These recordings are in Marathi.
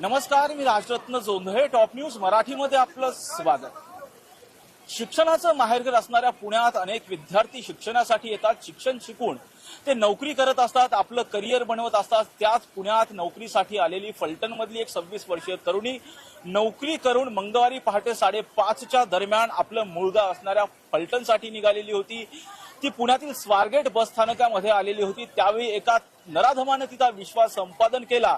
नमस्कार मी राजरत्न जोंधळे टॉप न्यूज मराठीमध्ये आपलं स्वागत. शिक्षणाचं माहेरघर असणाऱ्या पुण्यात अनेक विद्यार्थी शिक्षणासाठी येतात शिक्षण शिकून. ते नोकरी करत असतात आपलं करिअर बनवत असतात. त्याच पुण्यात नोकरीसाठी आलेली फलटणमधली एक सव्वीस वर्षीय तरुणी नोकरी करून मंगळवारी पहाटे साडेपाचच्या दरम्यान आपलं मुळगा असणाऱ्या फलटणसाठी निघालेली होती. ती पुण्यातील स्वारगेट बस स्थानकामध्ये आलेली होती. त्यावेळी एका नराधमानं तिचा विश्वास संपादन केला.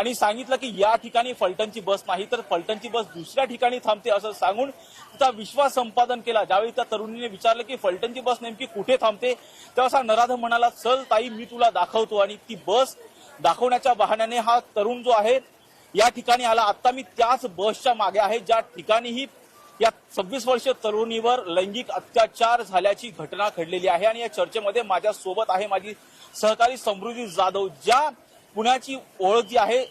आणि सांगितलं की या ठिकाणी फलटणची बस नाही तर फलटणची बस दुसऱ्या ठिकाणी थांबते असं सांगून तिचा विश्वास संपादन केला. ज्यावेळी त्या तरुणीने विचारलं की फलटणची बस नेमकी कुठे थांबते तेव्हा असा नराधम म्हणाला चल ताई मी तुला दाखवतो. आणि ती बस दाखवण्याच्या बहाण्याने हा तरुण जो आहे या ठिकाणी आला. आता मी त्याच बसच्या मागे आहे ज्या ठिकाणीही या सव्वीस वर्षीय तरुणीवर लैंगिक अत्याचार झाल्याची घटना घडलेली आहे. आणि या चर्चेमध्ये माझ्या सोबत आहे माझी सहकारी समृद्धी जाधव ज्या पुण्याची ओळख जी आहे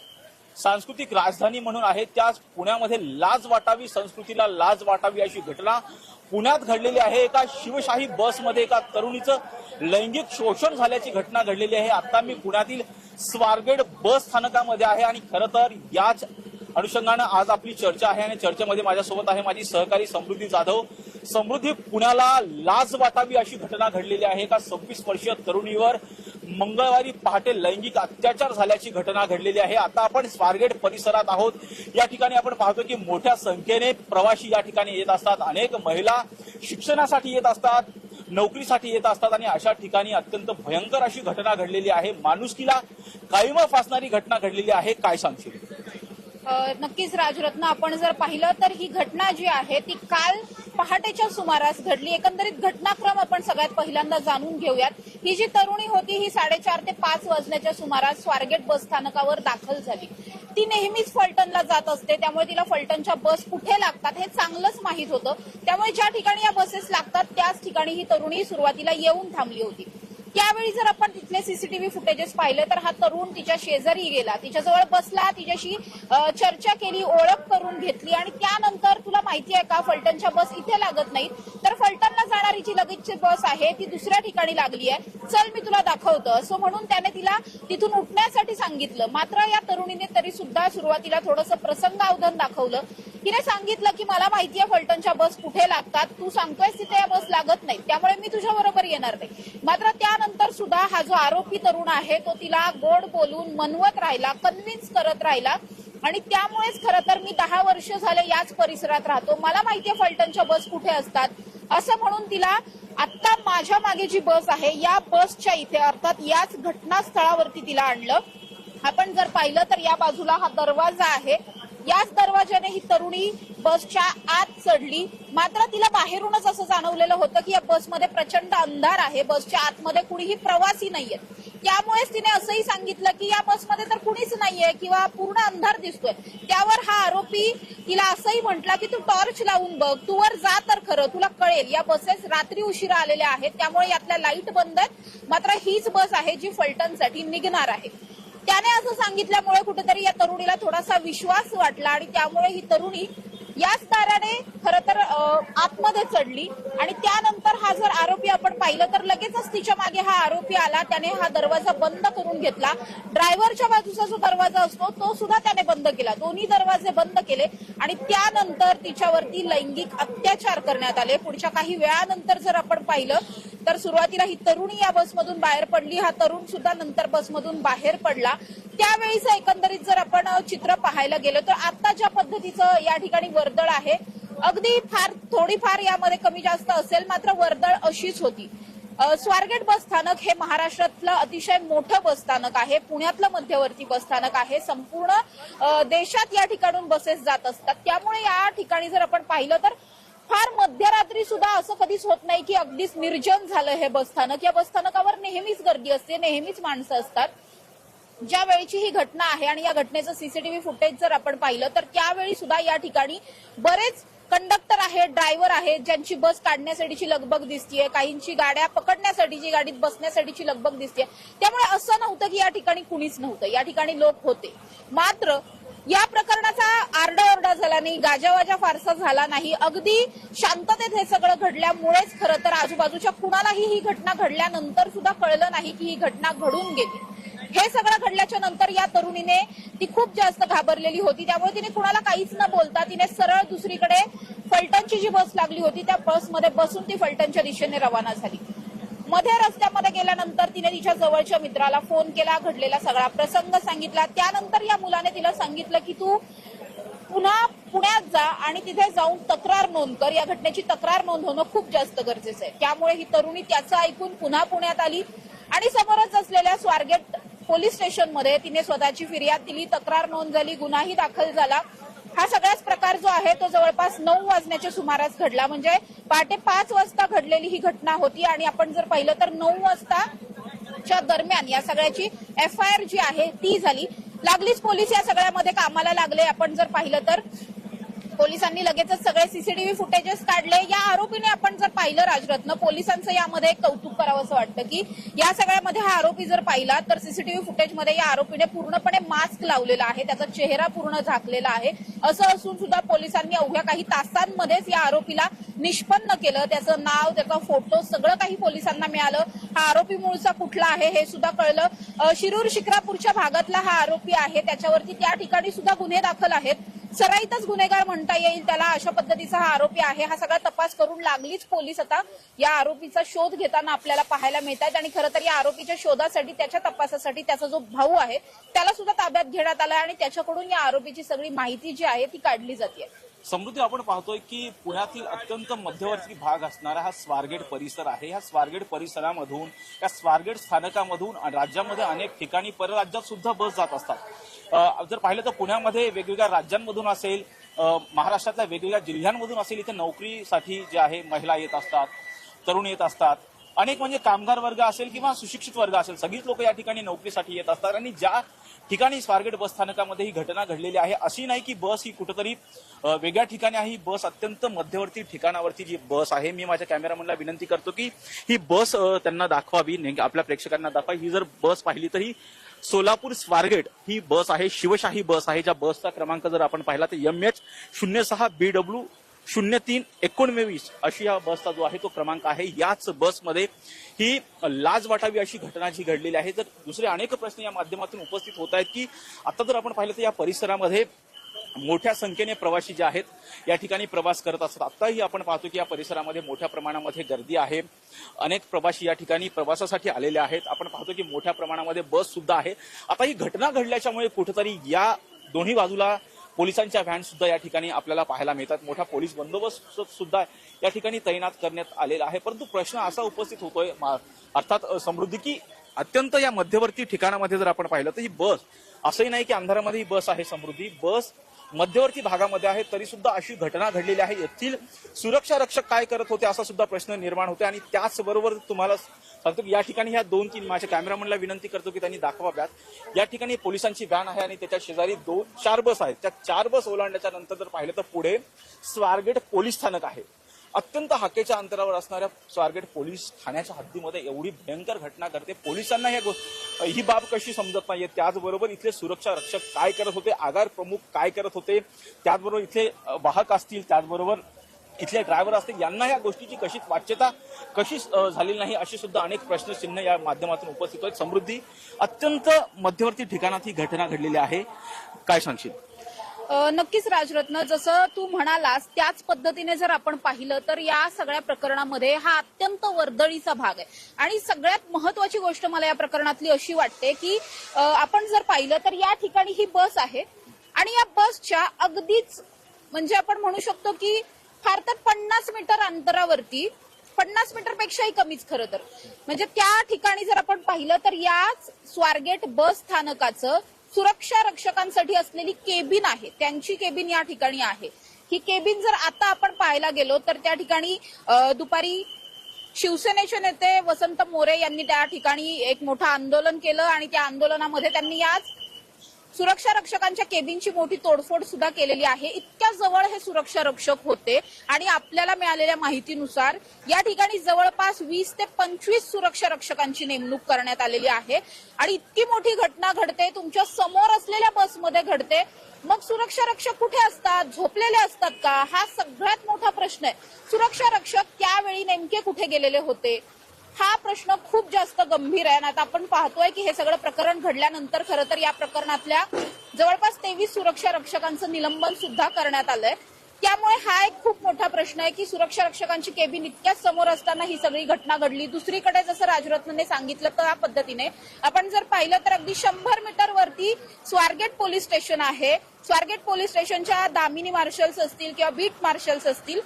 सांस्कृतिक राजधानी म्हणून आहे त्याच पुण्यामध्ये लाज वाटावी संस्कृतीला लाज वाटावी अशी घटना पुण्यात घडलेली आहे. एका शिवशाही बसमध्ये एका तरुणीचं लैंगिक शोषण झाल्याची घटना घडलेली आहे. आता मी पुण्यातील स्वारगेट बस स्थानकामध्ये आहे आणि खरं तर याच अनुषंगानं आज आपली चर्चा आहे आणि चर्चेमध्ये माझ्यासोबत आहे माझी सहकारी समृद्धी जाधव. समृद्धी पुण्याला लाज वाटावी अशी घटना घडलेली आहे का सव्वीस वर्षीय तरुणीवर मंगळवारी पहाटे लैंगिक अत्याचार झाल्याची घटना घडलेली आहे. आता आपण स्वारगेट परिसरात आहोत. या ठिकाणी आपण पाहतो की मोठ्या संख्येने प्रवासी या ठिकाणी येत असतात. अनेक महिला शिक्षणासाठी येत असतात नोकरीसाठी येत असतात आणि अशा ठिकाणी अत्यंत भयंकर अशी घटना घडलेली आहे. माणुसकीला काळीमा फासणारी घटना घडलेली आहे. काय सांगशील? नक्कीच राजरत्न आपण जर पाहिलं तर ही घटना जी आहे ती काल पहाटेच्या सुमारास घडली. एकंदरीत घटनाक्रम आपण सगळ्यात पहिल्यांदा जाणून घेऊयात. ही जी तरुणी होती ही साडेचार ते पाच वाजण्याच्या सुमारास स्वारगेट बस स्थानकावर दाखल झाली. ती नेहमीच फलटणला जात असते त्यामुळे तिला फलटणच्या बस कुठे लागतात हे चांगलंच माहीत होतं. त्यामुळे ज्या ठिकाणी या बसेस लागतात त्याच ठिकाणी ही तरुणी सुरुवातीला येऊन थांबली होती. त्यावेळी जर आपण तिथले सीसीटीव्ही फुटेजेस पाहिले तर हा तरुण तिच्या शेजारी गेला. तिच्याजवळ बसला तिच्याशी चर्चा केली ओळख करून घेतली आणि त्यानंतर तुला माहिती आहे का फलटणच्या बस इथे लागत नाहीत. तर फलटण जाणारी जी लगेचची बस आहे ती दुसऱ्या ठिकाणी लागली आहे. चल मी तुला दाखवतो. असं म्हणून त्याने तिला तिथून उठण्यासाठी सांगितलं. मात्र या तरुणीने तरी सुद्धा सुरुवातीला थोडंसं प्रसंग प्रसंगावधान दाखवलं. तिने सांगितलं की मला माहितीये फलटणच्या बस कुठे लागतात. तू सांगतोयस तिथे या बस लागत नाही. त्यामुळे मी तुझ्या बरोबर येणार नाही. मात्र त्यानंतर सुद्धा हा जो आरोपी तरुण आहे तो तिला गोड बोलून मनवत राहिला कन्व्हिन्स करत राहिला. आणि त्यामुळेच खरं तर मी दहा वर्ष झाले याच परिसरात राहतो. मला माहितीये फलटणच्या बस कुठे असतात. असं म्हणून तिला आता माझ्या मागे जी बस आहे या बसच्या इथे अर्थात याच घटनास्थळावरती तिला आणलं. आपण जर पाहिलं तर या बाजूला हा दरवाजा आहे. याच दरवाजाने ही तरुणी बसच्या आत चढली. मात्र तिला बाहेरूनच असं जाणवलेलं होतं की या बसमध्ये प्रचंड अंधार आहे. बसच्या आतमध्ये कुणीही प्रवासी नाहीये. त्यामुळेच तिने असंही सांगितलं की या बसमध्ये तर कुणीच नाहीये किंवा पूर्ण अंधार दिसतोय. त्यावर हा आरोपी तिला असंही म्हटला की तू टॉर्च लावून बघ तू वर जा तर खरं तुला कळेल. या बसेस रात्री उशिरा आलेल्या आहेत त्यामुळे यातल्या लाइट बंद आहेत. मात्र हीच बस आहे जी फलटणसाठी निघणार आहे. त्याने असं सांगितल्यामुळे कुठेतरी या तरुणीला थोडासा विश्वास वाटला आणि त्यामुळे ही तरुणी याच दाराने खर तर आतमध्ये चढली आणि त्यानंतर हा जर आरोपी आपण पाहिलं तर लगेचच तिच्यामागे हा आरोपी आला. त्याने हा दरवाजा बंद करून घेतला. ड्रायव्हरच्या बाजूचा जो दरवाजा असतो तो सुद्धा त्याने बंद केला. दोन्ही दरवाजे बंद केले आणि त्यानंतर तिच्यावरती लैंगिक अत्याचार करण्यात आले. पुढच्या काही वेळानंतर जर आपण पाहिलं तर सुरुवातीला ही तरुणी या बसमधून बाहेर पडली. हा तरुण सुद्धा नंतर बसमधून बाहेर पडला. त्यावेळीच एकंदरीत जर आपण चित्र पाहायला गेलो तर आता ज्या पद्धतीचं या ठिकाणी वर्दळ आहे अगदी फार थोडीफार यामध्ये कमी जास्त असेल मात्र वर्दळ अशीच होती. स्वारगेट बस स्थानक हे महाराष्ट्रातलं अतिशय मोठं बस स्थानक आहे पुण्यातलं मध्यवर्ती बस स्थानक आहे. संपूर्ण देशात या ठिकाणून बसेस जात असतात. त्यामुळे या ठिकाणी जर आपण पाहिलं तर फार मध्यरात्री सुद्धा असं कधीच होत नाही की अगदीच निर्जन झालं हे बसस्थानक या बसस्थानकावर नेहमीच गर्दी असते नेहमीच माणसं असतात. ज्या वेळेची ही घटना आहे आणि या घटनेचं सीसीटीव्ही फुटेज जर आपण पाहिलं तर त्यावेळी सुद्धा या ठिकाणी बरेच कंडक्टर आहेत ड्रायव्हर आहेत ज्यांची बस काढण्यासाठीची लगबग दिसतीये काहींची गाड्या पकडण्यासाठीची गाडीत बसण्यासाठीची लगबग दिसतीये. त्यामुळे असं नव्हतं की या ठिकाणी कुणीच नव्हतं या ठिकाणी लोक होते. मात्र या प्रकरणाचा आरडाओरडा झाला नाही गाजावाजा फारसा झाला नाही. अगदी शांततेत हे सगळं घडल्यामुळेच खरं तर आजूबाजूच्या कुणालाही ही घटना घडल्यानंतर सुद्धा कळलं नाही की ही घटना घडून गेली. हे सगळं घडल्याच्या नंतर या तरुणीने ती खूप जास्त घाबरलेली होती. त्यामुळे तिने कुणाला काहीच न बोलता तिने सरळ दुसरीकडे फलटणची जी बस लागली होती त्या बसमध्ये बसून ती फलटणच्या दिशेने रवाना झाली. मध्ये रस्त्यामध्ये गेल्यानंतर तिने तिच्या जवळच्या मित्राला फोन केला घडलेला सगळा प्रसंग सांगितला. त्यानंतर या मुलाने तिला सांगितलं की तू पुन्हा पुण्यात जा आणि तिथे जाऊन तक्रार नोंद कर. या घटनेची तक्रार नोंद होणं खूप जास्त गरजेचं आहे. त्यामुळे ही तरुणी त्याचं ऐकून पुन्हा पुण्यात आली आणि समोरच असलेल्या स्वारगेट पोलीस स्टेशनमध्ये तिने स्वतःची फिर्याद दिली तक्रार नोंद झाली गुन्हाही दाखल झाला. हा सगळाच प्रकार जो आहे तो जवळपास नऊ वाजण्याच्या सुमारास घडला. म्हणजे पहाटे पाच वाजता घडलेली ही घटना होती आणि आपण जर पाहिलं तर नऊ वाजता च्या दरम्यान या सगळ्याची एफ आय आर जी आहे ती झाली. लागलीच पोलीस या सगळ्यामध्ये कामाला लागले. आपण जर पाहिलं तर पोलिसांनी लगेचच सगळे सीसीटीव्ही फुटेजेस काढले. या आरोपीने आपण जर पाहिलं राजरत्न पोलिसांचं यामध्ये कौतुक करावं असं वाटतं की या सगळ्यामध्ये हा आरोपी जर पाहिला तर सीसीटीव्ही फुटेजमध्ये या आरोपीने पूर्णपणे मास्क लावलेला आहे. त्याचा चेहरा पूर्ण झाकलेला आहे. असं असून सुद्धा पोलिसांनी अवघ्या काही तासांमध्येच या आरोपीला निष्पन्न केलं. त्याचं नाव त्याचा फोटो सगळं काही पोलिसांना मिळालं. हा आरोपी मूळचा कुठला आहे हे सुद्धा कळलं. शिरूर शिक्रापूरच्या भागातला हा आरोपी आहे. त्याच्यावरती त्या ठिकाणी सुद्धा गुन्हे दाखल आहेत. सराईतच गुन्हेगार म्हणता येईल त्याला अशा पद्धतीचा हा आरोपी आहे. हा सगळा तपास करून लागलीच पोलीस आता या आरोपीचा शोध घेताना आपल्याला पाहायला मिळत आहेत. आणि खरं तर या आरोपीच्या शोधासाठी त्याच्या तपासासाठी त्याचा जो भाऊ आहे त्याला सुद्धा ताब्यात घेण्यात आला आणि त्याच्याकडून या आरोपीची सगळी माहिती जी आहे ती काढली जाते समृद्धी आपण पाहतोय की पुण्यातील अत्यंत मध्यवर्ती भाग असणारा हा स्वारगेट परिसर आहे. ह्या स्वारगेट परिसरामधून या स्वारगेट स्थानकामधून राज्यामध्ये अनेक ठिकाणी परराज्यात सुद्धा बस जात असतात. जर पाहिलं तर पुण्यामध्ये वेगवेगळ्या राज्यांमधून असेल महाराष्ट्रातल्या वेगवेगळ्या जिल्ह्यांमधून असेल इथे नोकरीसाठी जे आहे महिला येत असतात तरुण येत असतात. अनेक म्हणजे कामगार वर्ग असेल किंवा सुशिक्षित वर्ग असेल सगळीच लोक या ठिकाणी नोकरीसाठी येत असतात आणि ज्या ठिकाणी स्वारगेट बस स्थानकामध्ये ही घटना घडलेली आहे. अशी नाही की बस ही कुठंतरी वेगळ्या ठिकाणी आहे. ही बस अत्यंत मध्यवर्ती ठिकाणावरती जी बस आहे. मी माझ्या कॅमेरामनला विनंती करतो की ही बस त्यांना दाखवावी. आपल्या प्रेक्षकांना दाखवावी ही जर बस पाहिली तर ही सोलापूर स्वारगेट ही बस आहे. शिवशाही बस आहे. ज्या बसचा क्रमांक जर आपण पाहिला तर एम एच शून्य सहा बी डब्ल्यू शून्य तीन एकोणवीस अशी या बसचा जो आहे तो क्रमांक आहे. याच बसमध्ये ही लाज वाटावी अशी घटना जी घडलेली आहे. तर दुसरे अनेक प्रश्न या माध्यमातून उपस्थित होत आहेत की आता जर आपण पाहिलं तर या परिसरामध्ये मोठ्या संख्येने प्रवासी जे आहेत या ठिकाणी प्रवास करत असतात. आताही आपण पाहतो की या परिसरामध्ये मोठ्या प्रमाणामध्ये गर्दी आहे. अनेक प्रवासी या ठिकाणी प्रवासासाठी आलेले आहेत. आपण पाहतो की मोठ्या प्रमाणामध्ये बस सुद्धा आहे. आता ही घटना घडल्याच्यामुळे कुठेतरी या दोन्ही बाजूला पोलिसांच्या व्हॅन सुद्धा या ठिकाणी आपल्याला पाहायला मिळतात. मोठा पोलीस बंदोबस्त सुद्धा या ठिकाणी तैनात करण्यात आलेला आहे. परंतु प्रश्न असा उपस्थित होतोय अर्थात समृद्धी की अत्यंत या मध्यवर्ती ठिकाणामध्ये जर आपण पाहिलं तर ही बस असंही नाही की अंधारामध्ये ही बस आहे समृद्धी. बस मध्यवर्ती भागामध्ये आहे तरी सुद्धा अशी घटना घडलेली आहे. येथील सुरक्षा रक्षक काय करत होते असा सुद्धा प्रश्न निर्माण होते आणि त्याचबरोबर तुम्हाला सांगतो की या ठिकाणी ह्या दोन तीन माझ्या कॅमेरामनला विनंती करतो की त्यांनी दाखवाव्यात या ठिकाणी पोलिसांची व्हॅन आहे आणि त्याच्या शेजारी दोन चार बस आहेत. त्या चार बस ओलांडल्याच्या नंतर जर पाहिलं तर पुढे स्वारगेट पोलीस स्थानक आहे. अत्यंत हाकेच्या अंतरावर असणाऱ्या स्वारगेट पोलीस ठाण्याच्या हद्दीमध्ये एवढी भयंकर घटना घडते. पोलिसांना ह्या गो- ही बाब कशी समजत नाहीये? त्याचबरोबर इथले सुरक्षा रक्षक काय करत होते? आगार प्रमुख काय करत होते? त्याचबरोबर इथले वाहक असतील त्याचबरोबर इथले ड्रायव्हर असतील यांना या गोष्टीची कशी वाच्यता कशी झालेली नाही अशी सुद्धा अनेक प्रश्नचिन्ह या माध्यमातून उपस्थित आहेत. समृद्धी अत्यंत मध्यवर्ती ठिकाणात ही घटना घडलेली आहे. काय सांगशील? नक्कीच राजरत्न जसं तू म्हणालास त्याच पद्धतीने जर आपण पाहिलं तर या सगळ्या प्रकरणामध्ये हा अत्यंत वर्दळीचा भाग आहे. आणि सगळ्यात महत्वाची गोष्ट मला या प्रकरणातली अशी वाटते की आपण जर पाहिलं तर या ठिकाणी ही बस आहे. आणि या बसच्या अगदीच म्हणजे आपण म्हणू शकतो की फार तर पन्नास मीटर अंतरावरती पन्नास मीटर पेक्षाही कमीच खरं तर. म्हणजे त्या ठिकाणी जर आपण पाहिलं तर याच स्वारगेट बस स्थानकाचं सुरक्षा रक्षकांसाठी असलेली केबिन आहे. त्यांची केबिन या ठिकाणी आहे. ही केबिन जर आता आपण पाहायला गेलो तर त्या ठिकाणी दुपारी शिवसेनेचे नेते वसंत मोरे यांनी त्या ठिकाणी एक मोठं आंदोलन केलं आणि त्या आंदोलनामध्ये त्यांनी याच सुरक्षा रक्षकांच्या केबिनची मोठी तोडफोड सुद्धा केलेली आहे. इतक्या जवळ हे सुरक्षा रक्षक होते आणि आपल्याला मिळालेल्या माहितीनुसार या ठिकाणी जवळपास वीस ते पंचवीस सुरक्षा रक्षकांची नेमणूक करण्यात आलेली आहे. आणि इतकी मोठी घटना घडते तुमच्यासमोर असलेल्या बसमध्ये घडते. मग सुरक्षा रक्षक कुठे असतात? झोपलेले असतात का? हा सगळ्यात मोठा प्रश्न आहे. सुरक्षा रक्षक त्यावेळी नेमके कुठे गेलेले होते? हा प्रश्न खूप जास्त गंभीर आहे आणि आता आपण पाहतोय की हे सगळं प्रकरण घडल्यानंतर खरं तर या प्रकरणातल्या जवळपास तेवीस सुरक्षा रक्षकांचं निलंबन सुद्धा करण्यात आलंय. त्यामुळे हा एक खूप मोठा प्रश्न आहे की सुरक्षा रक्षकांची केबिन इतक्याच समोर असताना ही सगळी घटना घडली. दुसरीकडे जसं राजरत्नने सांगितलं त्या पद्धतीने आपण जर पाहिलं तर अगदी शंभर मीटर वरती स्वारगेट पोलीस स्टेशन आहे. स्वारगेट पोलीस स्टेशनच्या दामिनी मार्शल्स असतील किंवा बीट मार्शल्स असतील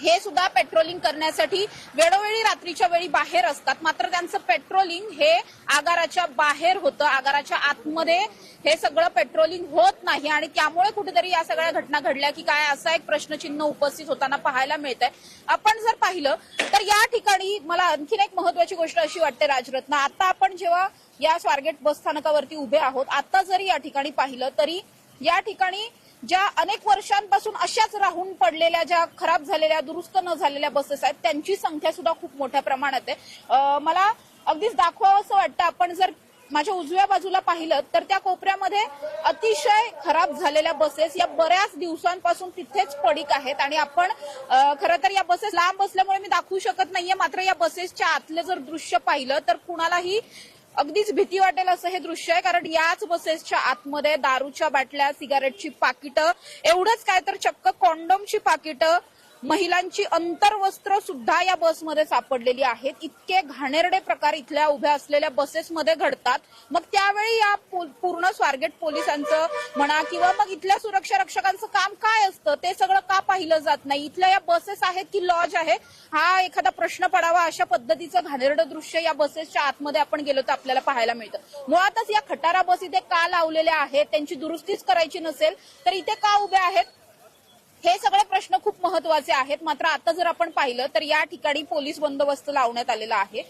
हे सुद्धा पेट्रोलिंग करण्यासाठी वेळोवेळी रात्रीच्या वेळी बाहेर असतात. मात्र त्यांचं पेट्रोलिंग हे आगाराच्या बाहेर होतं. आगाराच्या आतमध्ये हे सगळं पेट्रोलिंग होत नाही. आणि त्यामुळे कुठेतरी या सगळ्या घटना घडल्या की काय असा एक प्रश्नचिन्ह उपस्थित होताना पाहायला मिळत आहे आपण जर पाहिलं तर या ठिकाणी मला आणखीन एक महत्वाची गोष्ट अशी वाटते राजरत्न. आता आपण जेव्हा या स्वारगेट बस स्थानकावरती उभे आहोत आता जरी या ठिकाणी पाहिलं तरी या ठिकाणी ज्या अनेक वर्षांपासून अशाच राहून पडलेल्या ज्या खराब झालेल्या दुरुस्त न झालेल्या बसेस आहेत त्यांची संख्या सुद्धा खूप मोठ्या प्रमाणात आहे. मला अगदीच दाखवावं असं वाटतं आपण जर माझ्या उजव्या बाजूला पाहिलं तर त्या कोपऱ्यामध्ये अतिशय खराब झालेल्या बसेस या बऱ्याच दिवसांपासून तिथेच पडीक आहेत. आणि आपण खरं तर या बसेस लांब असल्यामुळे मी दाखवू शकत नाहीये मात्र या बसेसच्या आतलं जर दृश्य पाहिलं तर कुणालाही अगदीच भीती वाटेल असं हे दृश्य आहे कारण याच बसेसच्या आतमध्ये दारूच्या बाटल्या सिगारेटची पाकिटं एवढंच काय तर चक्क कॉन्डमची पाकिटं महिलांची अंतर्वस्त्र सुद्धा या बसमध्ये सापडलेली आहेत. इतके घाणेरडे प्रकार इथल्या उभ्या असलेल्या बसेसमध्ये घडतात. मग त्यावेळी या पूर्ण स्वारगेट पोलिसांचं म्हणा किंवा मग इथल्या सुरक्षा रक्षकांचं काम काय असतं? ते सगळं का पाहिलं जात नाही? इथल्या या बसेस आहेत की लॉज आहे हा एखादा प्रश्न पडावा अशा पद्धतीचं घाणेरडं दृश्य या बसेसच्या आतमध्ये आपण गेलो तर आपल्याला पाहायला मिळतं. मुळातच या खटारा बस इथे का लावलेल्या आहेत? त्यांची दुरुस्तीच करायची नसेल तर इथे का उभ्या आहेत? हे सगळे प्रश्न खूप महत्त्वाचे आहेत. मात्र आता जर आपण पाहिलं तर या ठिकाणी पोलीस बंदोबस्त लावण्यात आलेला आहे.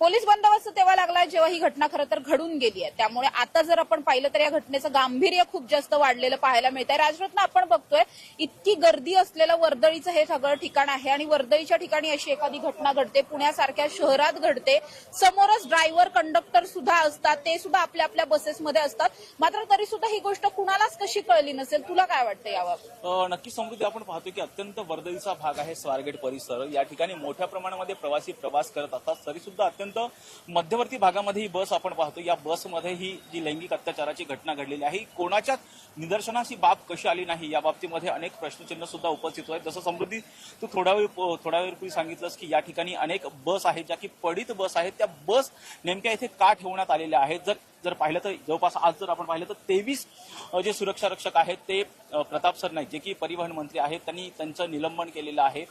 पोलीस बंदोबस्त तेव्हा लागला जेव्हा ही घटना खरं तर घडून गेली आहे त्यामुळे आता जर आपण पाहिलं तर या घटनेचं गांभीर्य खूप जास्त वाढलेलं पाहायला मिळत आहे राजरत्न आपण बघतोय इतकी गर्दी असलेलं वर्दळीचं हे सगळं ठिकाण आहे आणि वर्दळीच्या ठिकाणी अशी एखादी घटना घडते पुण्यासारख्या शहरात घडते. समोरच ड्रायव्हर कंडक्टर सुद्धा असतात ते सुद्धा आपल्या आपल्या बसेसमध्ये असतात. मात्र तरी सुद्धा ही गोष्ट कुणालाच कशी कळली नसेल? तुला काय वाटतं याबाबत? नक्की समृद्धी आपण पाहतो की अत्यंत वर्दळीचा भाग आहे स्वारगेट परिसर. या ठिकाणी मोठ्या प्रमाणामध्ये प्रवासी प्रवास करत असतात. तरी सुद्धा अत्यंत मध्यवर्ती भागामध्ये ही बस आपण पाहतो या बसमध्ये ही जी लैंगिक अत्याचाराची घटना घडलेली आहे कोणाच्या कोणाच्याच निदर्शनास ही बाब कशी आली नाही या बाबतीमध्ये अनेक प्रश्नचिन्ह सुद्धा उपस्थित आहेत. जसं समृद्धी तू थोडा वेळ थोडा वेळपूर्वी सांगितलंस की या ठिकाणी अनेक बस आहेत ज्या की पडित बस आहेत. त्या बस नेमक्या इथे का ठेवण्यात आलेल्या आहेत? जर जर पाहिलं तर जवळपास आज जर आपण पाहिलं तर तेवीस जे सुरक्षा रक्षक आहेत ते प्रताप सर नाही जे की परिवहन मंत्री आहेत. त्यांनी त्यांचं निलंबन केलेलं आहे.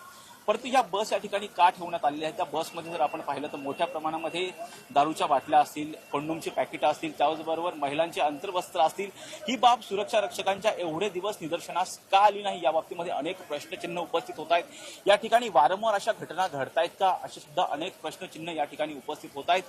परंतु या बस या ठिकाणी का ठेवण्यात आलेल्या आहेत? त्या बसमध्ये जर आपण पाहिलं तर मोठ्या प्रमाणामध्ये दारूच्या बाटल्या असतील कंडोमची पॅकेटं असतील त्याचबरोबर महिलांचे अंतर्वस्त्र असतील ही बाब सुरक्षा रक्षकांच्या एवढे दिवस निदर्शनास का आली नाही या बाबतीमध्ये अनेक प्रश्नचिन्ह उपस्थित होत आहेत. या ठिकाणी वारंवार अशा घटना घडतायत का? असे सुद्धा अनेक प्रश्नचिन्ह या ठिकाणी उपस्थित होत आहेत.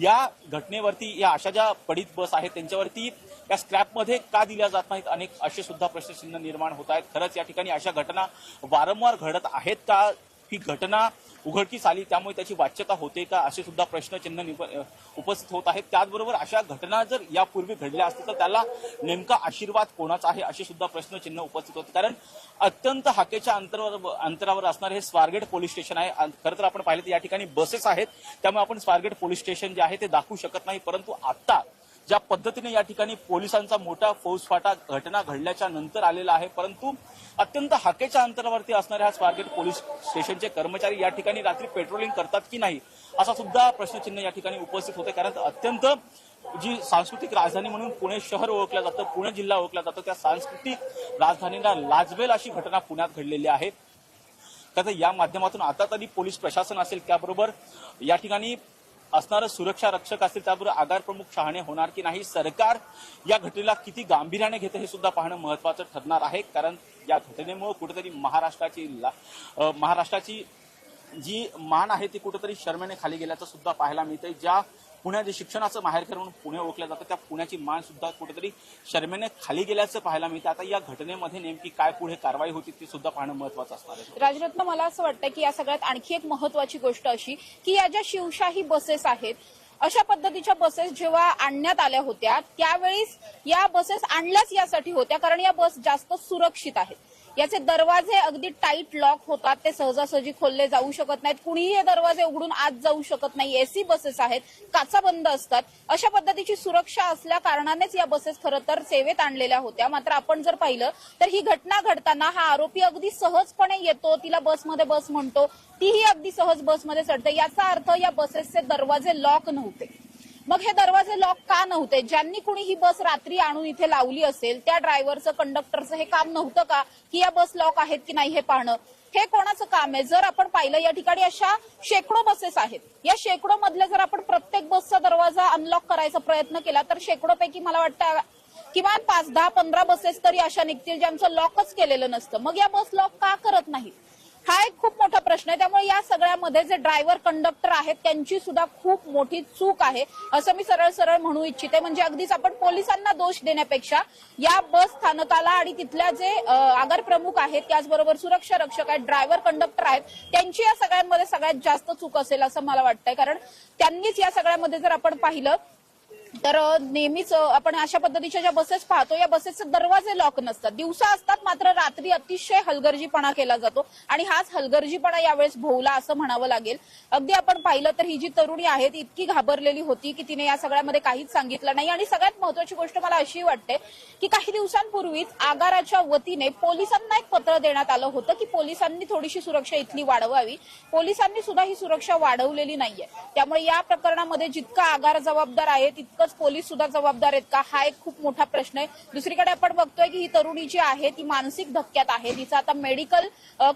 या घटनेवरती या अशा ज्या पडीत बस आहेत त्यांच्यावरती या स्क्रॅपमध्ये का दिल्या जात नाहीत? अनेक असे सुद्धा प्रश्नचिन्ह निर्माण होत आहेत. खरंच या ठिकाणी अशा घटना वारंवार घडत आहेत का? ही घटना उघडकीस आली त्यामुळे त्याची वाच्यता होते का असे सुद्धा प्रश्नचिन्ह निप- उपस्थित होत आहेत. त्याचबरोबर अशा घटना जर यापूर्वी घडल्या असतील तर त्याला नेमका आशीर्वाद कोणाचा आहे असे सुद्धा प्रश्नचिन्ह उपस्थित होते. कारण अत्यंत हाकेच्या अंतरावर अंतरावर असणारे हे स्वारगेट पोलीस स्टेशन आहे. खरं तर आपण पाहिलं तर या ठिकाणी बसेस आहेत. त्यामुळे आपण स्वारगेट पोलीस स्टेशन जे आहे ते दाखवू शकत नाही. परंतु आता ज्या पद्धतीने या ठिकाणी पोलिसांचा मोठा फौजफाटा घटना घडल्याच्या नंतर आलेला आहे परंतु अत्यंत हाकेच्या अंतरावरती असणाऱ्या ह्या स्वारगेट पोलीस स्टेशनचे कर्मचारी या ठिकाणी रात्री पेट्रोलिंग करतात की नाही असा सुद्धा प्रश्नचिन्ह या ठिकाणी उपस्थित होते. कारण अत्यंत जी सांस्कृतिक राजधानी म्हणून पुणे शहर ओळखलं जातं पुणे जिल्हा ओळखला जातो त्या सांस्कृतिक राजधानीला लाजवेल अशी घटना पुण्यात घडलेली आहे. त्याचं या माध्यमातून आता तरी पोलीस प्रशासन असेल त्याबरोबर या ठिकाणी असणारं सुरक्षा रक्षक असतील त्याबरोबर आगार प्रमुख शहाणे होणार की नाही सरकार या घटनेला किती गांभीर्याने घेतं हे सुद्धा पाहणं महत्वाचं ठरणार आहे. कारण या घटनेमुळे कुठेतरी महाराष्ट्राची ला- महाराष्ट्राची जी मान आहे ती कुठेतरी शर्मेने खाली गेल्याचं सुद्धा पाहायला मिळतंय. ज्या पुण्या जे शिक्षणाचं माहेरघर म्हणून पुणे ओळखलं जातं त्या पुण्याची मान सुद्धा कुठेतरी शर्मेने खाली गेल्याचं पाहायला मिळतं. आता या घटनेमध्ये नेमकी काय पुढे कारवाई होती ती सुद्धा पाहणं महत्वाचं असणार आहे. राजरत्न मला असं वाटतं की या सगळ्यात आणखी एक महत्वाची गोष्ट अशी की या ज्या शिवशाही बसेस आहेत अशा पद्धतीच्या बसेस जेव्हा आणण्यात आल्या होत्या त्यावेळेस या बसेस आणल्याच यासाठी होत्या कारण या बस जास्त सुरक्षित आहेत. याचे दरवाजे अगदी टाईट लॉक होतात. ते सहजासहजी खोलले जाऊ शकत नाहीत. कुणीही हे दरवाजे उघडून आत जाऊ शकत नाही. एसी बसेस आहेत. काचा बंद असतात. अशा पद्धतीची सुरक्षा असल्या कारणानेच या बसेस खरं तर सेवेत आणलेल्या होत्या. मात्र आपण जर पाहिलं तर ही घटना घडताना हा आरोपी अगदी सहजपणे येतो. तिला बसमध्ये बस म्हणतो. तीही अगदी सहज बसमध्ये चढते. याचा अर्थ या बसेसचे दरवाजे लॉक नव्हते. मग हे दरवाजे लॉक का नव्हते? ज्यांनी कुणी ही बस रात्री आणून इथे लावली असेल त्या ड्रायव्हरचं कंडक्टरचं हे काम नव्हतं का? की या बस लॉक आहेत की नाही हे पाहणं? हे कोणाचं काम आहे? जर आपण पाहिलं या ठिकाणी अशा शेकडो बसेस आहेत. या शेकडो मधल्या जर आपण प्रत्येक बसचा दरवाजा अनलॉक करायचा प्रयत्न केला तर शेकडोपैकी मला वाटतं किमान पाच दहा पंधरा बसेस तरी अशा निघतील ज्यांचं लॉकच केलेलं नसतं. मग या बस लॉक का करत नाहीत? हा एक खूप मोठा प्रश्न आहे. त्यामुळे या सगळ्यामध्ये जे ड्रायव्हर कंडक्टर आहेत त्यांची सुद्धा खूप मोठी चूक आहे. असं मी सरळ सरळ म्हणू इच्छिते. म्हणजे अगदीच आपण पोलिसांना दोष देण्यापेक्षा या बस स्थानकाला आणि तिथल्या जे आगार प्रमुख आहेत त्याचबरोबर सुरक्षा रक्षक आहेत ड्रायव्हर कंडक्टर आहेत त्यांची या सगळ्यांमध्ये सगळ्यात जास्त चूक असेल असं मला वाटतंय. कारण त्यांनीच या सगळ्यामध्ये जर आपण पाहिलं तर नेहमीच आपण अशा पद्धतीच्या ज्या बसेस पाहतो या बसेसचे दरवाजे लॉक नसतात. दिवसा असतात मात्र रात्री अतिशय हलगर्जीपणा केला जातो. आणि हाच हलगर्जीपणा यावेळेस भोवला असं म्हणावं लागेल. अगदी आपण पाहिलं तर ही जी तरुणी आहे ती इतकी घाबरलेली होती की तिने या सगळ्यामध्ये काहीच सांगितलं नाही. आणि सगळ्यात महत्वाची गोष्ट मला अशी वाटते की काही दिवसांपूर्वीच आगाराच्या वतीने पोलिसांना एक पत्र देण्यात आलं होतं की पोलिसांनी थोडीशी सुरक्षा इथली वाढवावी. पोलिसांनी सुद्धा ही सुरक्षा वाढवलेली नाहीये. त्यामुळे या प्रकरणामध्ये जितका आगार जबाबदार आहे तितकं तितकंच पोलीस सुद्धा जबाबदार आहेत का? हा एक खूप मोठा प्रश्न आहे. दुसरीकडे आपण बघतोय की ही तरुणी जी आहे ती मानसिक धक्क्यात आहे. तिचं आता मेडिकल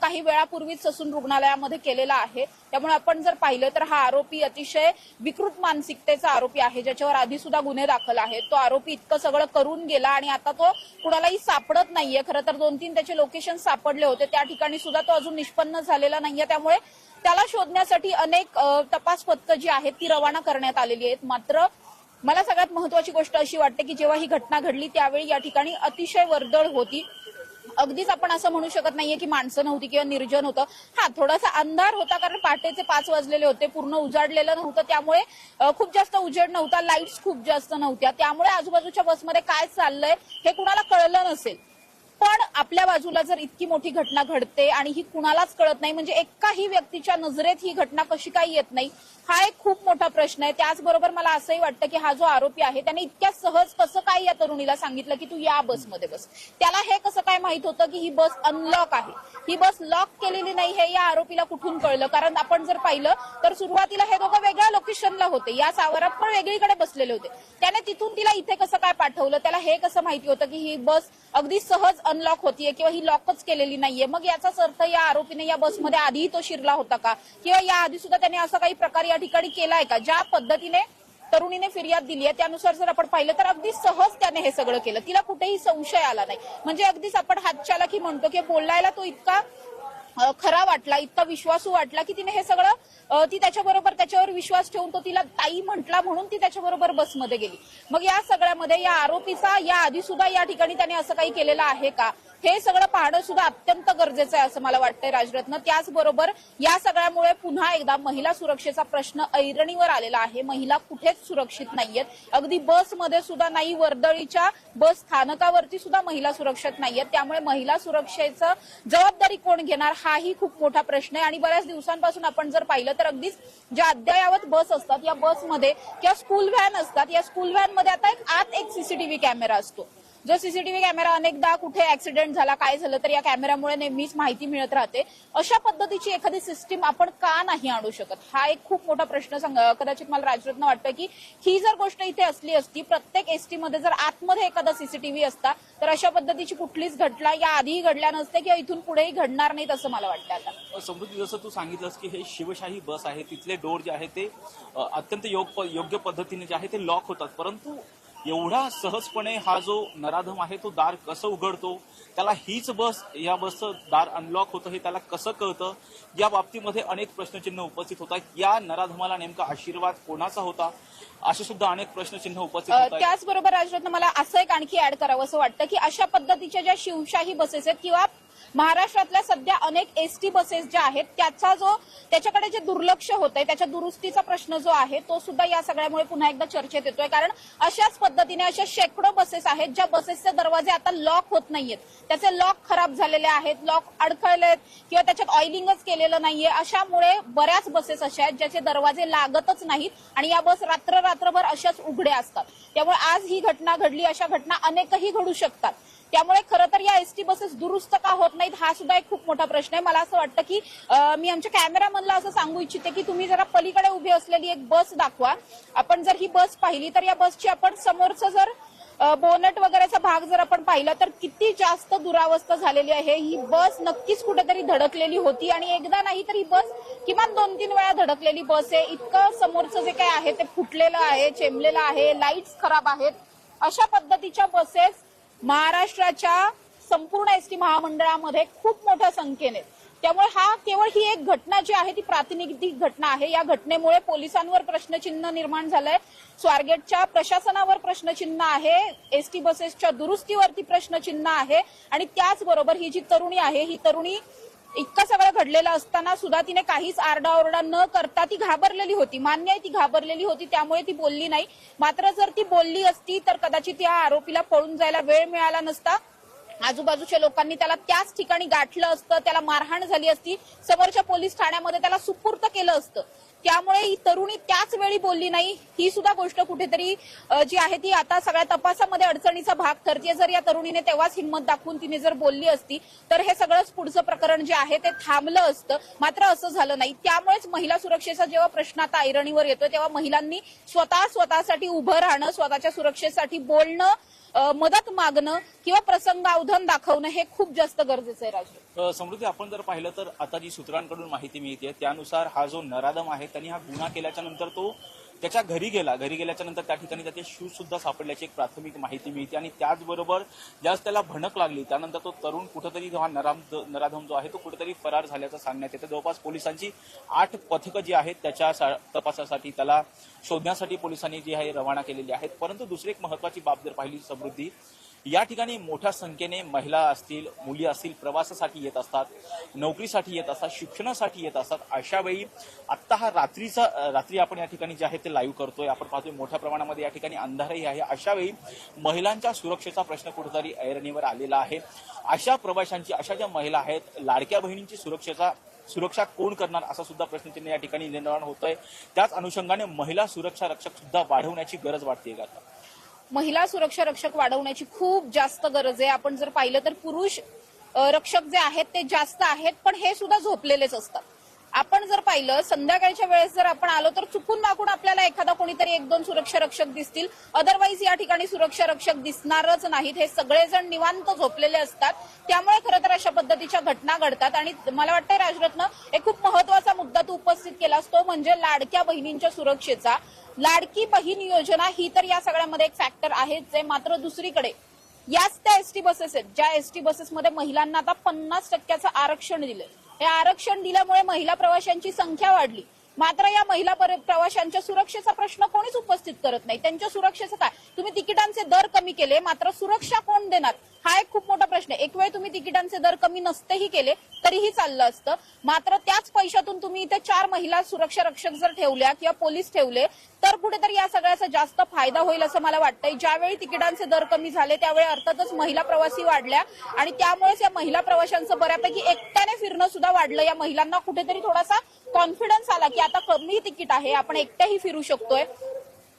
काही वेळापूर्वीच ससून रुग्णालयामध्ये केलेला आहे. त्यामुळे आपण जर पाहिलं तर हा आरोपी अतिशय विकृत मानसिकतेचा आरोपी आहे ज्याच्यावर आधी सुद्धा गुन्हे दाखल आहेत. तो आरोपी इतकं सगळं करून गेला आणि आता तो कुणालाही सापडत नाहीये. खरं तर दोन तीन त्याचे लोकेशन सापडले होते. त्या ठिकाणी सुद्धा तो अजून निष्पन्न झालेला नाहीये. त्यामुळे त्याला शोधण्यासाठी अनेक तपास पथकं जी आहेत ती रवाना करण्यात आलेली आहेत. मात्र मला सगळ्यात महत्वाची गोष्ट अशी वाटते की जेव्हा ही घटना घडली त्यावेळी या ठिकाणी अतिशय वर्दळ होती. अगदीच आपण असं म्हणू शकत नाहीये की माणसं नव्हती किंवा निर्जन होतं. हा थोडासा अंधार होता कारण पहाटेचे पाच वाजलेले होते पूर्ण उजाडलेलं नव्हतं. त्यामुळे खूप जास्त उजेड नव्हता लाईट्स खूप जास्त नव्हत्या. त्यामुळे आजूबाजूच्या बसमध्ये काय चाललंय हे कुणाला कळलं नसेल. पण आपल्या बाजूला जर इतकी मोठी घटना घडते आणि ही कुणालाच कळत नाही म्हणजे एकाही व्यक्तीच्या नजरेत ही घटना कशी काही येत नाही हा एक खूप मोठा प्रश्न आहे. त्याचबरोबर मला असंही वाटतं की हा जो आरोपी आहे त्याने इतक्या सहज कसं काय या तरुणीला सांगितलं की तू या बसमध्ये बस? त्याला हे कसं काय माहीत होतं की ही बस अनलॉक आहे? ही बस लॉक केलेली नाही हे या आरोपीला कुठून कळलं? कारण आपण जर पाहिलं तर सुरुवातीला हे दोघं वेगळ्या लोकेशनला होते. या सावरात पण वेगळीकडे बसलेले होते. त्याने तिथून तिला इथे कसं काय पाठवलं? त्याला हे कसं माहिती होतं की ही बस अगदी सहज अनलॉक होतीये किंवा ही लॉकच केलेली नाहीये मग याचाच अर्थ या आरोपीने या बसमध्ये आधीही तो शिरला होता का? किंवा या आधी सुद्धा त्याने असा काही प्रकार या ठिकाणी केलाय का? ज्या पद्धतीने तरुणीने फिर्याद दिली आहे त्यानुसार जर आपण पाहिलं तर अगदी सहज त्याने हे सगळं केलं. तिला कुठेही संशय आला नाही. म्हणजे अगदीच आपण हातच्याला की म्हणतो की बोलायला तो इतका खरा वाटला इतका विश्वासू वाटला की तिने हे सगळं ती त्याच्याबरोबर त्याच्यावर विश्वास ठेवून तो तिला ताई म्हटला म्हणून ती त्याच्याबरोबर बसमध्ये गेली. मग या सगळ्यामध्ये या आरोपीचा या आधी सुद्धा या ठिकाणी त्याने असं काही केलेलं आहे का? हे सगळं पाहणं सुद्धा अत्यंत गरजेचं आहे असं मला वाटतंय राजरत्न. त्याचबरोबर या सगळ्यामुळे पुन्हा एकदा महिला सुरक्षेचा प्रश्न ऐरणीवर आलेला आहे. महिला कुठेच सुरक्षित नाहीयेत. अगदी बसमध्ये सुद्धा नाही वर्दळीच्या बस स्थानकावरती सुद्धा महिला सुरक्षित नाहीयेत. त्यामुळे महिला सुरक्षेचं जबाबदारी कोण घेणार? हाही खूप मोठा प्रश्न आहे. आणि बऱ्याच दिवसांपासून आपण जर पाहिलं तर अगदीच ज्या अद्ययावत बस असतात या बसमध्ये किंवा स्कूल व्हॅन असतात या स्कूल व्हॅनमध्ये आता एक आत एक सीसीटीव्ही कॅमेरा असतो. जो सीसीटीव्ही कॅमेरा अनेकदा कुठे ऍक्सिडेंट झाला काय झालं तर या कॅमेऱ्यामुळे नेहमीच माहिती मिळत राहते. अशा पद्धतीची एखादी सिस्टीम आपण का नाही आणू शकत? हा एक खूप मोठा प्रश्न सांग- कदाचित मला राजरत्न वाटतं की ही जर गोष्ट इथे असली असती प्रत्येक एसटी मध्ये जर आतमध्ये एखादा सीसीटीव्ही असता तर अशा पद्धतीची कुठलीच घटना या आधीही घडल्या नसते किंवा इथून पुढेही घडणार नाहीत असं मला वाटतं आता. समृद्धी जसं तू सांगितलंस की हे शिवशाही बस आहे तिथले डोर जे आहे ते अत्यंत योग्य पद्धतीने जे आहे ते लॉक होतात. परंतु एवढा सहजपणे हा जो नराधम आहे तो दार कसं उघडतो त्याला हीच बस या बसचं दार अनलॉक होतं हे त्याला कसं कळतं या बाबतीमध्ये अनेक प्रश्नचिन्ह उपस्थित होतात. या नराधमाला नेमका आशीर्वाद कोणाचा होता? असे सुद्धा अनेक प्रश्नचिन्ह उपस्थित होत आहेत. त्याचबरोबर राजरत्न मला असं एक आणखी ऍड करावं असं वाटतं की अशा पद्धतीच्या ज्या शिवशाही बसेस आहेत किंवा महाराष्ट्रातल्या सध्या अनेक एसटी बसेस ज्या आहेत त्याचा जो त्याच्याकडे जे दुर्लक्ष होत आहे त्याच्या दुरुस्तीचा प्रश्न जो आहे तो सुद्धा या सगळ्यामुळे पुन्हा एकदा चर्चेत येतोय. कारण अशाच पद्धतीने अशा शेकडो बसेस आहेत ज्या बसेसचे दरवाजे आता लॉक होत नाहीयेत. त्याचे लॉक खराब झालेले आहेत लॉक अडखळलेत किंवा त्याच्यात ऑइलिंगच केलेलं नाहीये. अशामुळे बऱ्याच बसेस अशा आहेत ज्याचे दरवाजे लागतच नाहीत आणि या बस रात्र रात्रभर अशाच उघड्या असतात. त्यामुळे आज ही घटना घडली अशा घटना अनेकही घडू शकतात. त्यामुळे खरं तर या एसटी बसेस दुरुस्त का होत नाहीत हा सुद्धा एक खूप मोठा प्रश्न आहे. मला असं वाटतं की मी आमच्या कॅमेरामनला असं सांगू इच्छिते की तुम्ही जरा पलीकडे उभी असलेली एक बस दाखवा. आपण जर ही बस पाहिली तर या बसची आपण समोरचं जर बोनट वगैरेचा भाग जर आपण पाहिला तर किती जास्त दुरावस्था झालेली आहे. ही बस नक्कीच कुठेतरी धडकलेली होती आणि एकदा नाही तर ही बस किमान दोन तीन वेळा धडकलेली बस आहे. इतकं समोरचं जे काय आहे ते फुटलेलं आहे चेंबलेलं आहे लाईट्स खराब आहेत. अशा पद्धतीच्या बसेस महाराष्ट्राच्या संपूर्ण एस टी महामंडळामध्ये खूप मोठ्या संख्येने. त्यामुळे हा केवळ ही एक घटना जी आहे ती प्रातिनिधिक घटना आहे. या घटनेमुळे पोलिसांवर प्रश्नचिन्ह निर्माण झालंय. स्वारगेटच्या प्रशासनावर प्रश्नचिन्ह आहे. एसटी बसेसच्या दुरुस्तीवरती प्रश्नचिन्ह आहे. आणि त्याचबरोबर ही जी तरुणी आहे ही तरुणी इतकं सगळं घडलेलं असताना सुद्धा तिने काहीच आरडाओरडा न करता ती घाबरलेली होती. मान्य आहे ती घाबरलेली होती त्यामुळे ती बोलली नाही. मात्र जर ती बोलली असती तर कदाचित या आरोपीला पळून जायला वेळ मिळाला नसता. आजूबाजूच्या लोकांनी त्याला त्याच ठिकाणी गाठलं असतं त्याला मारहाण झाली असती समोरच्या पोलीस ठाण्यामध्ये त्याला सुपूर्त केलं असतं. त्यामुळे ही तरुणी त्याच वेळी बोलली नाही ही सुद्धा गोष्ट कुठेतरी जी आहे ती आता सगळ्या तपासामध्ये अडचणीचा भाग. ठरते जर या तरुणीने तेव्हाच हिंमत दाखवून तिने जर बोलली असती तर हे सगळंच पुढचं प्रकरण जे आहे ते थांबलं असतं. मात्र असं झालं नाही. त्यामुळेच महिला सुरक्षेचा जेव्हा प्रश्न आता ऐरणीवर येतोय तेव्हा महिलांनी स्वतः स्वतःसाठी उभं राहणं स्वतःच्या सुरक्षेसाठी बोलणं मदत मागणं किंवा प्रसंग अवधान दाखवणं हे खूप जास्त गरजेचं आहे राजू. समृद्धी आपण जर पाहिलं तर आता जी सूत्रांकडून माहिती मिळते त्यानुसार हा जो नराधम आहे त्यांनी हा गुन्हा केल्याच्यानंतर तो त्याच्या घरी गेला घरी गेल्याच्यानंतर त्या ठिकाणी त्याचे शूज सुद्धा सापडल्याची एक प्राथमिक माहिती मिळते आणि त्याचबरोबर ज्यास त्याला भणक लागली त्यानंतर तो तरुण कुठंतरी हा नराम नराधम जो आहे तो कुठेतरी फरार झाल्याचं सांगण्यात येतं. जवळपास पोलिसांची आठ पथकं जी आहेत त्याच्या सा- तपासासाठी त्याला शोधण्यासाठी पोलिसांनी जी आहे रवाना केलेली आहेत. परंतु दुसरी एक महत्वाची बाब जर पाहिली समृद्धी या ठिकाणी मोठ्या संख्येने महिला असतील मुली असतील प्रवासासाठी येत असतात नोकरीसाठी येत असतात शिक्षणासाठी येत असतात. अशा वेळी आत्ता हा रात्रीचा रात्री आपण या ठिकाणी जे आहे ते लाईव्ह करतोय. आपण पाहतोय मोठ्या प्रमाणामध्ये या ठिकाणी अंधारही आहे. अशा वेळी महिलांच्या सुरक्षेचा प्रश्न कुठेतरी ऐरणीवर आलेला आहे. अशा प्रवाशांची अशा ज्या महिला आहेत लाडक्या बहिणींची सुरक्षेचा सुरक्षा कोण करणार असा सुद्धा प्रश्नचिन्ह या ठिकाणी निर्माण आहे त्याच अनुषंगाने महिला सुरक्षा रक्षक सुद्धा वाढवण्याची गरज वाटते का आता? महिला सुरक्षा रक्षक वाढवण्याची खूप जास्त गरज आहे. आपण जर पाहिलं तर पुरुष रक्षक जे आहेत ते जास्त आहेत पण हे सुद्धा झोपलेलेच असतात. आपण जर पाहिलं संध्याकाळच्या वेळेस जर आपण आलो तर चुकून माकून आपल्याला एखादा कोणीतरी एक दोन सुरक्षा रक्षक दिसतील. अदरवाईज या ठिकाणी सुरक्षा रक्षक दिसणारच नाहीत. हे सगळेजण निवांत झोपलेले असतात. त्यामुळे खरं तर अशा पद्धतीच्या घटना घडतात. आणि मला वाटतंय राजरत्न एक खूप महत्त्वाचा मुद्दा तू उपस्थित केलास. तो म्हणजे लाडक्या बहिणींच्या सुरक्षेचा. लाडकी बहीण योजना ही तर या सगळ्यामध्ये एक फॅक्टर आहे जे मात्र दुसरीकडे याच त्या एसटी बसेस आहेत ज्या एसटी बसेसमध्ये महिलांना आता पन्नास टक्क्याचं आरक्षण दिलंय. हे आरक्षण दिल्यामुळे महिला प्रवाशांची संख्या वाढली. मात्र या महिला प्रवाशांच्या सुरक्षेचा प्रश्न कोणीच उपस्थित करत नाही. त्यांच्या सुरक्षेचं काय? तुम्ही तिकिटांचे दर कमी केले मात्र सुरक्षा कोण देणार? हा एक खूप मोठा प्रश्न आहे. एक वेळ तुम्ही तिकिटांचे दर कमी नसतेही केले तरीही चाललं असतं. मात्र त्याच पैशातून तुम्ही इथे चार महिला सुरक्षा रक्षक जर ठेवल्या किंवा पोलीस ठेवले तर कुठेतरी या सगळ्याचा जास्त फायदा होईल असं मला वाटतंय. ज्यावेळी तिकिटांचे दर कमी झाले त्यावेळी अर्थातच महिला प्रवासी वाढल्या आणि त्यामुळेच या महिला प्रवाशांचं बऱ्यापैकी एकट्याने फिरणं सुद्धा वाढलं. या महिलांना कुठेतरी थोडासा कॉन्फिडन्स आला की आता कमी तिकीट आहे आपण एकट्याही फिरू शकतोय.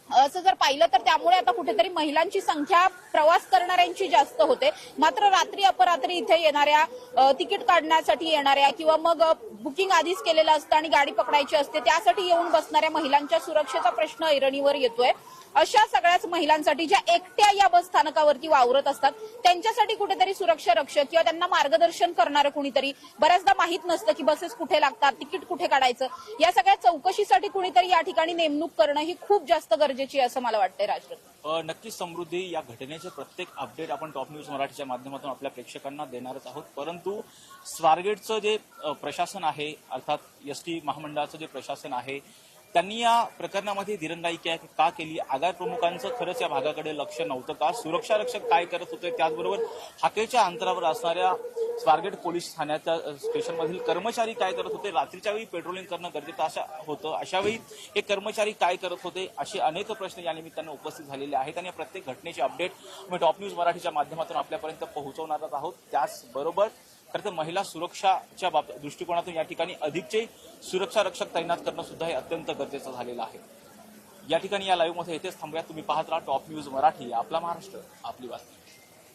असं जर पाहिलं तर त्यामुळे आता कुठेतरी महिलांची संख्या प्रवास करणाऱ्यांची जास्त होते. मात्र रात्री अपरात्री इथे येणाऱ्या तिकीट काढण्यासाठी येणाऱ्या किंवा मग बुकिंग आधीच केलेलं असतं आणि गाडी पकडायची असते त्यासाठी येऊन बसणाऱ्या महिलांच्या सुरक्षेचा प्रश्न ऐरणीवर येतोय. अशा सगळ्याच महिलांसाठी ज्या एकट्या या बस स्थानकावरती वावरत असतात त्यांच्यासाठी कुठेतरी सुरक्षा रक्षक किंवा त्यांना मार्गदर्शन करणारं कुणीतरी बऱ्याचदा माहीत नसतं की बसेस कुठे लागतात तिकीट कुठे काढायचं. या सगळ्या चौकशीसाठी कुणीतरी या ठिकाणी नेमणूक करणं ही खूप जास्त गरजेची आहे असं मला वाटतंय राजरत्न नक्कीच समृद्धी या घटनेचे प्रत्येक अपडेट आपण टॉप न्यूज मराठीच्या माध्यमातून आपल्या प्रेक्षकांना देणारच आहोत. परंतु स्वारगेटचं जे प्रशासन आहे अर्थात एस टी महामंडळाचं जे प्रशासन आहे त्यांनी या प्रकरणामध्ये दिरंगाई क्या- का केली? आगार प्रमुखांचं खरंच या भागाकडे लक्ष नव्हतं का? सुरक्षा रक्षक काय करत होते? त्याचबरोबर हाकेच्या अंतरावर असणाऱ्या स्वारगेट पोलीस ठाण्याच्या स्टेशनमधील कर्मचारी काय करत होते? रात्रीच्या वेळी पेट्रोलिंग करणं गरजेचं अशा होतं. अशा वेळी हे कर्मचारी काय करत होते? असे अनेक प्रश्न या निमित्तानं उपस्थित झालेले आहेत आणि या प्रत्येक घटनेचे अपडेट मी टॉप न्यूज मराठीच्या माध्यमातून आपल्यापर्यंत पोहोचवणारच आहोत. त्याचबरोबर खरं तर महिला सुरक्षाच्या बाब दृष्टिकोनातून या ठिकाणी अधिकचे सुरक्षा रक्षक तैनात करणं सुद्धा हे अत्यंत गरजेचं झालेलं आहे. या ठिकाणी या लाईव्हमध्ये येथेच थांबूया तुम्ही पाहत राहा टॉप न्यूज मराठी आपला महाराष्ट्र आपली बातमी.